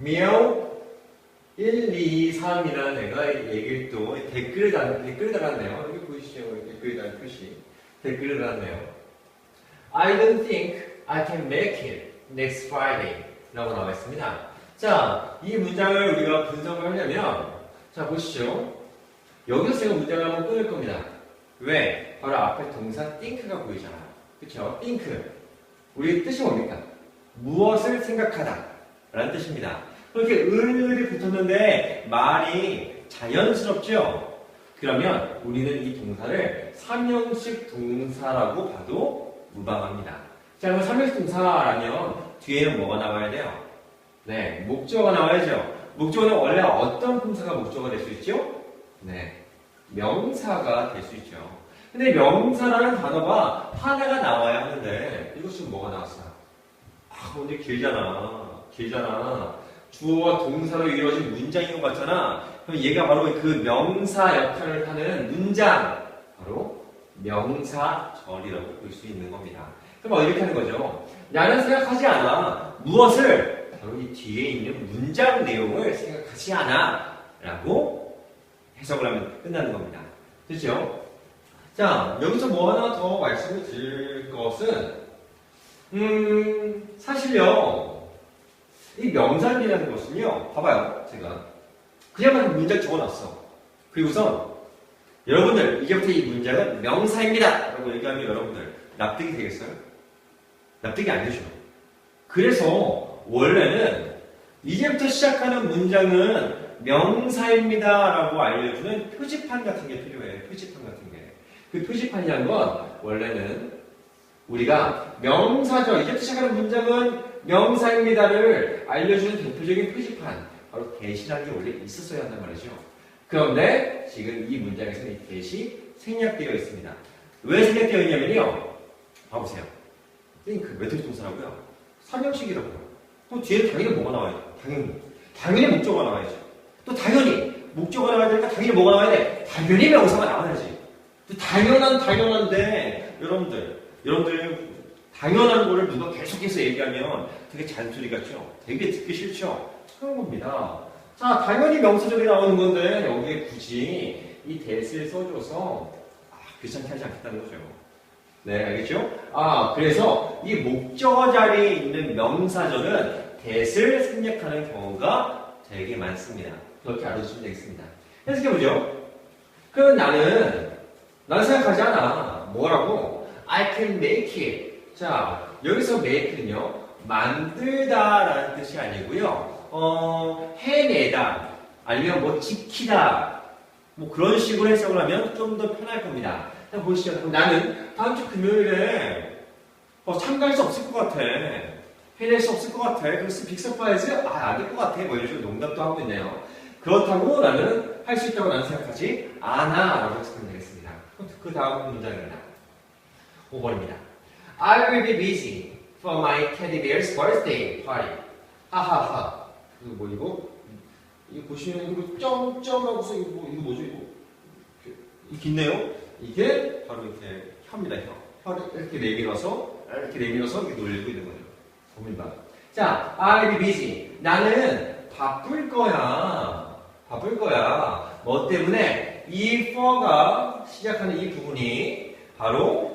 미용 1, 2, 3이라는 애가 얘기를 또 댓글을 달, 댓글을 달았네요. 여기 보이시죠? 댓글 달 표시. 댓글을 달았네요. I don't think I can make it next Friday. 라고 나와 있습니다. 자, 이 문장을 우리가 분석을 하려면, 자, 보시죠. 여기서 제가 문장을 한번 끊을 겁니다. 왜? 바로 앞에 동사 think가 보이잖아요. 그쵸? think. 우리 뜻이 뭡니까? 무엇을 생각하다. 라는 뜻입니다. 그렇게 을이 붙었는데 말이 자연스럽죠? 그러면 우리는 이 동사를 삼형식 동사라고 봐도 무방합니다. 자, 그럼 삼형식 동사라면 뒤에는 뭐가 나와야 돼요? 네, 목적어가 나와야죠. 목적어는 원래 어떤 품사가 목적어가 될 수 있죠? 네, 명사가 될 수 있죠. 근데 명사라는 단어가 하나가 나와야 하는데 이것 지금 뭐가 나왔어요? 아, 근데 길잖아. 길잖아. 주어와 동사로 이루어진 문장인 것 같잖아. 그럼 얘가 바로 그 명사 역할을 하는 문장. 바로 명사절이라고 볼 수 있는 겁니다. 그럼 이렇게 하는 거죠. 나는 생각하지 않아. 무엇을? 바로 이 뒤에 있는 문장 내용을 생각하지 않아. 라고 해석을 하면 끝나는 겁니다. 됐죠? 자, 여기서 뭐 하나 더 말씀을 드릴 것은, 음, 사실요, 이 명사절이라는 것은요, 봐봐요, 제가. 그냥만 문장 적어놨어. 그리고선, 여러분들, 이제부터 이 문장은 명사입니다! 라고 얘기하면 여러분들, 납득이 되겠어요? 납득이 안 되죠. 그래서, 원래는, 이제부터 시작하는 문장은 명사입니다. 라고 알려주는 표지판 같은 게 필요해요. 표지판 같은 게. 그 표지판이란 건, 원래는, 우리가 명사죠. 이제부터 시작하는 문장은 명사입니다를 알려주는 대표적인 표지판. 바로 대시라는 게 원래 있었어야 한단 말이죠. 그런데 지금 이 문장에서는 이 대시 생략되어 있습니다. 왜 생략되어 있냐면요. 봐보세요. think, 외투 동사라고요. 삼형식이라고요. 또 뒤에 당연히 뭐가 나와요? 당연히. 당연히 목적어가 나와야죠. 또 당연히 목적어가 나와야 되니까 당연히 뭐가 나와야 돼? 당연히 명사가 나와야지. 또 당연한 당연한데 여러분들 여러분들 당연한 거를 누가 계속해서 얘기하면 되게 잔소리 같죠? 되게 듣기 싫죠? 그런 겁니다. 자, 당연히 명사절이 나오는 건데 여기에 굳이 이 대스를 써줘서 아, 귀찮게 하지 않겠다는 거죠. 네, 알겠죠? 아, 그래서 이 목적어 자리에 있는 명사절은 대스를 생략하는 경우가 되게 많습니다. 그렇게 알아두시면 되겠습니다. 해석해보죠. 그럼 나는, 나는 생각하지 않아. 뭐라고? I can make it. 자, 여기서 make는요, 만들다 라는 뜻이 아니고요, 어, 해내다, 아니면 뭐 지키다, 뭐 그런 식으로 해석을 하면 좀 더 편할 겁니다. 자, 보시죠. 그럼 나는 다음 주 금요일에 어, 참가할 수 없을 것 같아. 해낼 수 없을 것 같아. 그래서 빅 서프라이즈? 아, 안 될 것 같아. 뭐 이런 식으로 농담도 하고 있네요. 그렇다고 나는 할 수 있다고 나는 생각하지 않아. 라고 해석하면 되겠습니다. 그 다음 문장입니다. 5번입니다. I will be busy for my teddy bear's birthday party. 하하하. 이거 뭐 이거? 이거 보시면 이거 점점하고서 이거 뭐 이거 뭐죠 이거? 이 긴네요. 이게 바로 이렇게 혀입니다 혀. 혀를 이렇게 내밀어서 이렇게 내밀어서 이렇게 놀리고 있는 거죠. 봅니다. 자, I will be busy. 나는 바쁠 거야. 바쁠 거야. 뭐 때문에 이 for가 시작하는 이 부분이 바로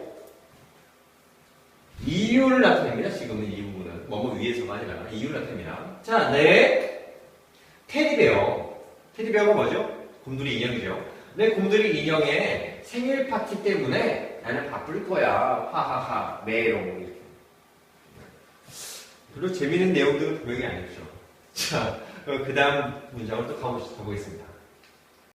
이유를 나타냅니다. 지금은 이 부분은 뭐뭐 위에서가 아니라 이유를 나타냅니다. 자, 내 테디베어. 테디베어가 뭐죠? 곰돌이 인형이죠. 내 곰돌이 인형의 생일 파티 때문에 나는 바쁠 거야. 하하하. 메롱 이렇게. 별로 재밌는 내용들은 분명히 아니죠. 자, 그 다음 문장을 또 가보, 가보겠습니다.